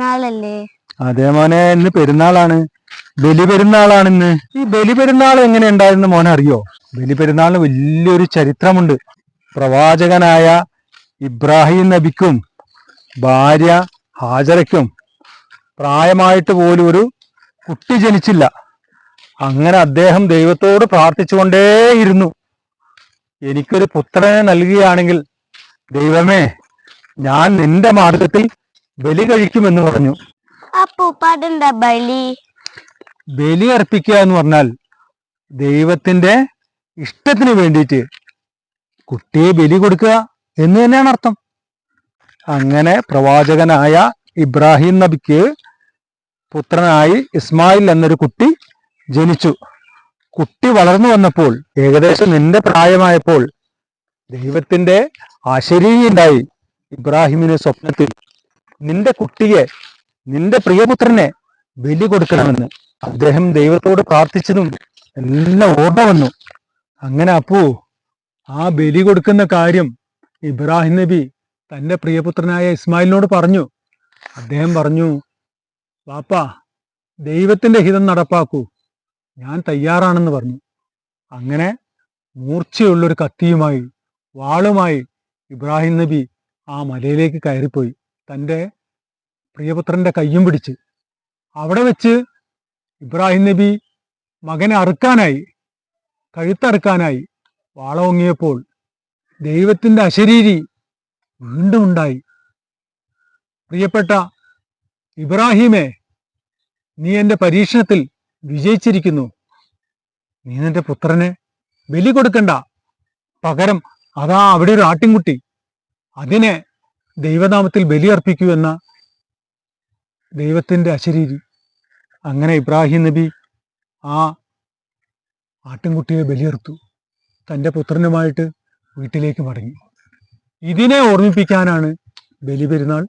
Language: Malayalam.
പെരുന്നാളല്ലേ? അതേ മോനെ ഇന്ന് പെരുന്നാളാണ്. ബലി പെരുന്നാളാണ് ഇന്ന്. ഈ ബലി പെരുന്നാൾ എങ്ങനെ ഉണ്ടായിരുന്നു മോനെ അറിയോ? ബലി പെരുന്നാളിന് വലിയൊരു ചരിത്രമുണ്ട്. പ്രവാചകനായ ഇബ്രാഹിം നബിക്കും ഭാര്യ ഹാജരയ്ക്കും പ്രായമായിട്ട് പോലും ഒരു കുട്ടി ജനിച്ചില്ല. അങ്ങനെ അദ്ദേഹം ദൈവത്തോട് പ്രാർത്ഥിച്ചുകൊണ്ടേയിരുന്നു. എനിക്കൊരു പുത്രനെ നൽകുകയാണെങ്കിൽ ദൈവമേ ഞാൻ നിന്റെ മാർഗത്തിൽ ബലി കഴിക്കുമെന്ന് പറഞ്ഞു. അപ്പൂപ്പാടെന്താ ബലി? ബലി അർപ്പിക്കുക എന്ന് പറഞ്ഞാൽ ദൈവത്തിന്റെ ഇഷ്ടത്തിന് വേണ്ടിയിട്ട് കുട്ടിയെ ബലി കൊടുക്കുക എന്ന് തന്നെയാണ് അർത്ഥം. അങ്ങനെ പ്രവാചകനായ ഇബ്രാഹിം നബിക്ക് പുത്രനായി ഇസ്മായിൽ എന്നൊരു കുട്ടി ജനിച്ചു. കുട്ടി വളർന്നു വന്നപ്പോൾ ഏകദേശം നിന്റെ പ്രായമായപ്പോൾ ദൈവത്തിന്റെ ആശരീയുണ്ടായി ഇബ്രാഹിമിന് സ്വപ്നത്തിൽ. നിന്റെ കുട്ടിയെ നിന്റെ പ്രിയപുത്രനെ ബലി കൊടുക്കണമെന്ന് അദ്ദേഹം ദൈവത്തോട് പ്രാർത്ഥിച്ചതും എല്ലാം ഓർമ്മ വന്നു. അങ്ങനെ അപ്പോ ആ ബലി കൊടുക്കുന്ന കാര്യം ഇബ്രാഹിം നബി തന്റെ പ്രിയപുത്രനായ ഇസ്മായിലിനോട് പറഞ്ഞു. അദ്ദേഹം പറഞ്ഞു വാപ്പാ ദൈവത്തിന്റെ ഹിതം നടപ്പാക്കൂ. ഞാൻ തയ്യാറാണെന്ന് പറഞ്ഞു. അങ്ങനെ മൂർച്ചയുള്ളൊരു കത്തിയുമായി വാളുമായി ഇബ്രാഹിം നബി ആ മലയിലേക്ക് കയറിപ്പോയി. തന്റെ പ്രിയപുത്രന്റെ കയ്യും പിടിച്ച് അവിടെ വെച്ച് ഇബ്രാഹിം നബി മകനെ അറുക്കാനായി കഴുത്തറുക്കാനായി വാളവങ്ങിയപ്പോൾ ദൈവത്തിന്റെ അശരീരി വീണ്ടും ഉണ്ടായി. പ്രിയപ്പെട്ട ഇബ്രാഹിമേ നീ എന്റെ പരീക്ഷണത്തിൽ വിജയിച്ചിരിക്കുന്നു. നീ നിന്റെ പുത്രനെ ബലി കൊടുക്കണ്ട. പകരം അതാ അവിടെ ഒരു ആട്ടിൻകുട്ടി. അതിനെ ദൈവനാമത്തിൽ ബലിയർപ്പിക്കൂ എന്ന ദൈവത്തിന്റെ അശരീരി. അങ്ങനെ ഇബ്രാഹിം നബി ആ ആട്ടിൻകുട്ടിയെ ബലിയർത്തു. തന്റെ പുത്രനുമായിട്ട് വീട്ടിലേക്ക് മടങ്ങി. ഇതിനെ ഓർമ്മിപ്പിക്കാനാണ് ബലി പെരുന്നാൾ